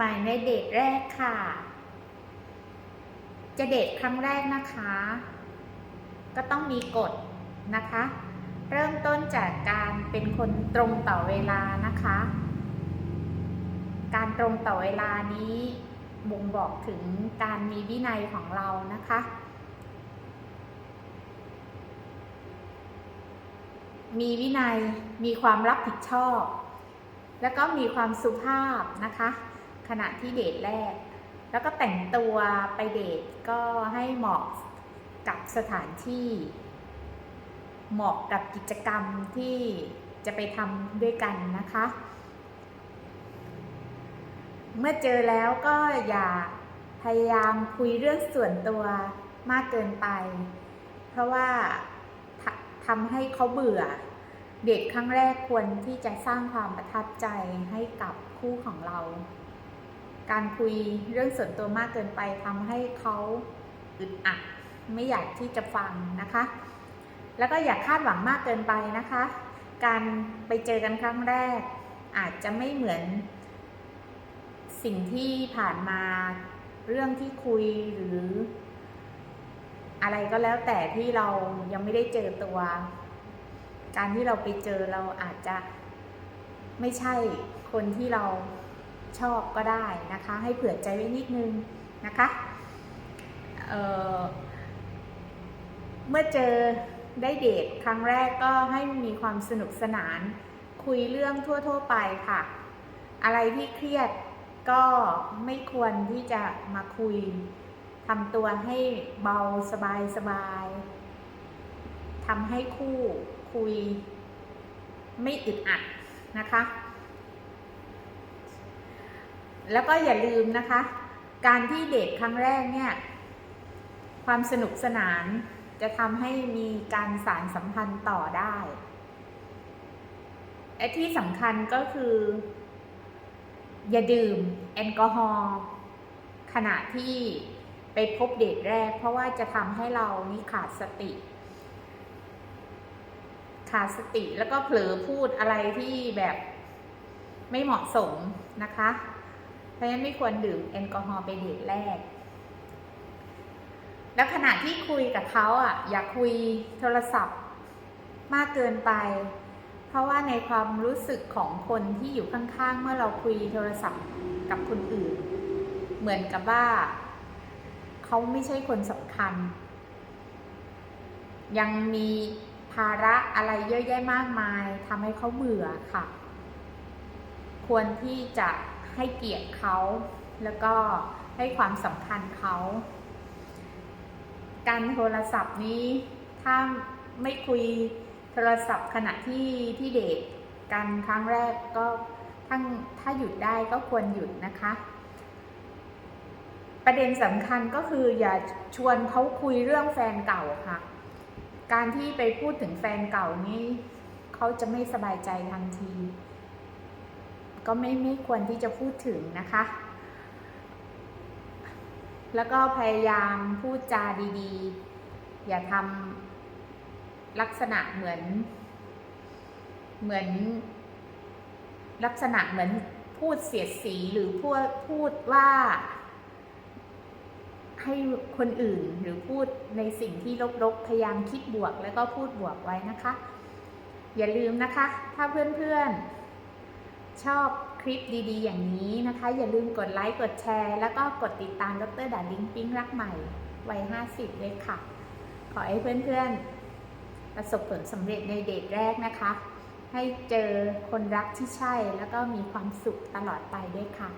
ใหม่ในเดทแรกค่ะ จะเดทครั้งแรกนะคะ ก็ต้องมีกฎนะคะ เริ่มต้นจากการเป็นคนตรงต่อเวลานะคะ การตรงต่อเวลานี้บ่งบอกถึงการมีวินัยของเรานะคะ มีวินัยมีความรับผิดชอบ แล้วก็มีความสุภาพนะคะ ขณะที่เดทแรก แล้วก็แต่งตัวไปเดทก็ให้เหมาะกับสถานที่ เหมาะกับกิจกรรมที่จะไปทำด้วยกันนะคะ เมื่อเจอแล้วก็อย่าพยายามคุยเรื่องส่วนตัวมากเกินไป เพราะว่าทำให้เขาเบื่อ เดทครั้งแรกควรที่จะสร้างความประทับใจให้กับคู่ของเรา การคุยเรื่องส่วนตัวมากเกินไปทำให้เขาอึดอัดไม่อยากที่จะฟังนะคะ แล้วก็อย่าคาดหวังมากเกินไปนะคะ การไปเจอกันครั้งแรก อาจจะไม่เหมือน สิ่งที่ผ่านมาเรื่องที่คุยหรือ อะไรก็แล้วแต่ที่เรายังไม่ได้เจอตัว การที่เราไปเจอเราอาจจะไม่ใช่คนที่เรา ชอบก็ได้นะคะ ให้เผื่อใจไว้นิดนึงนะคะเเมื่อเจอได้เดทครั้งแรกก็ให้มีความสนุกสนานคุยเรื่องทั่ว ๆ ไปค่ะ อะไรที่เครียดก็ไม่ควรที่จะมาคุยทำตัวให้เบาสบายสบายทำให้คู่คุยไม่อึดอัดนะคะ แล้วก็อย่าลืมนะคะ การที่เดทครั้งแรกเนี่ย ความสนุกสนานจะทำให้มีการสารสัมพันธ์ต่อได้ไอ้ที่สำคัญก็คือ อย่าดื่มแอลกอฮอล์ขณะที่ไปพบเดทแรก เพราะว่าจะทำให้เรานี่ขาดสติ ขาดสติแล้วก็เผลอพูดอะไรที่แบบไม่เหมาะสมนะคะ เพราะฉะนั้นไม่ควรดื่มแอลกอฮอล์ไปเดทแรก แล้วขณะที่คุยกับเขาอะ อย่าคุยโทรศัพท์มากเกินไป เพราะว่าในความรู้สึกของคนที่อยู่ข้างๆ เมื่อเราคุยโทรศัพท์กับคนอื่น เหมือนกับว่าเขาไม่ใช่คนสำคัญ ยังมีภาระอะไรเยอะแยะมากมายทำให้เขาเบื่อค่ะ ควรที่จะ ให้เกียรติเขา แล้วก็ให้ความสำคัญเขา การโทรศัพท์นี้ถ้าไม่คุยโทรศัพท์ขณะที่ที่เดทกันครั้งแรกก็ถ้าถ้าหยุดได้ก็ควรหยุดนะคะ ประเด็นสำคัญก็คืออย่าชวนเขาคุยเรื่องแฟนเก่าค่ะ การที่ไปพูดถึงแฟนเก่านี้เขาจะไม่สบายใจทันที ก็ไม่ไม่ควรที่จะพูดถึงนะคะ แล้วก็พยายามพูดจาดีๆ อย่าทำลักษณะเหมือน เหมือน ลักษณะเหมือนพูดเสียดสีหรือพูดพูดว่าให้คนอื่นหรือพูดในสิ่งที่ลบๆ พยายามคิดบวกแล้วก็พูดบวกไว้นะคะ อย่าลืมนะคะ ถ้าเพื่อนๆ ชอบคลิปดีๆ อย่างนี้นะคะ อย่าลืมกดไลค์ กดแชร์ แล้วก็กดติดตามดรดาลิงปิ้งรักใหม่วัย 50 เลยค่ะ ขอให้เพื่อนๆ ประสบผลสำเร็จในเดทแรกนะคะ ให้เจอคนรักที่ใช่แล้วก็มีความสุขตลอดไปด้วยค่ะ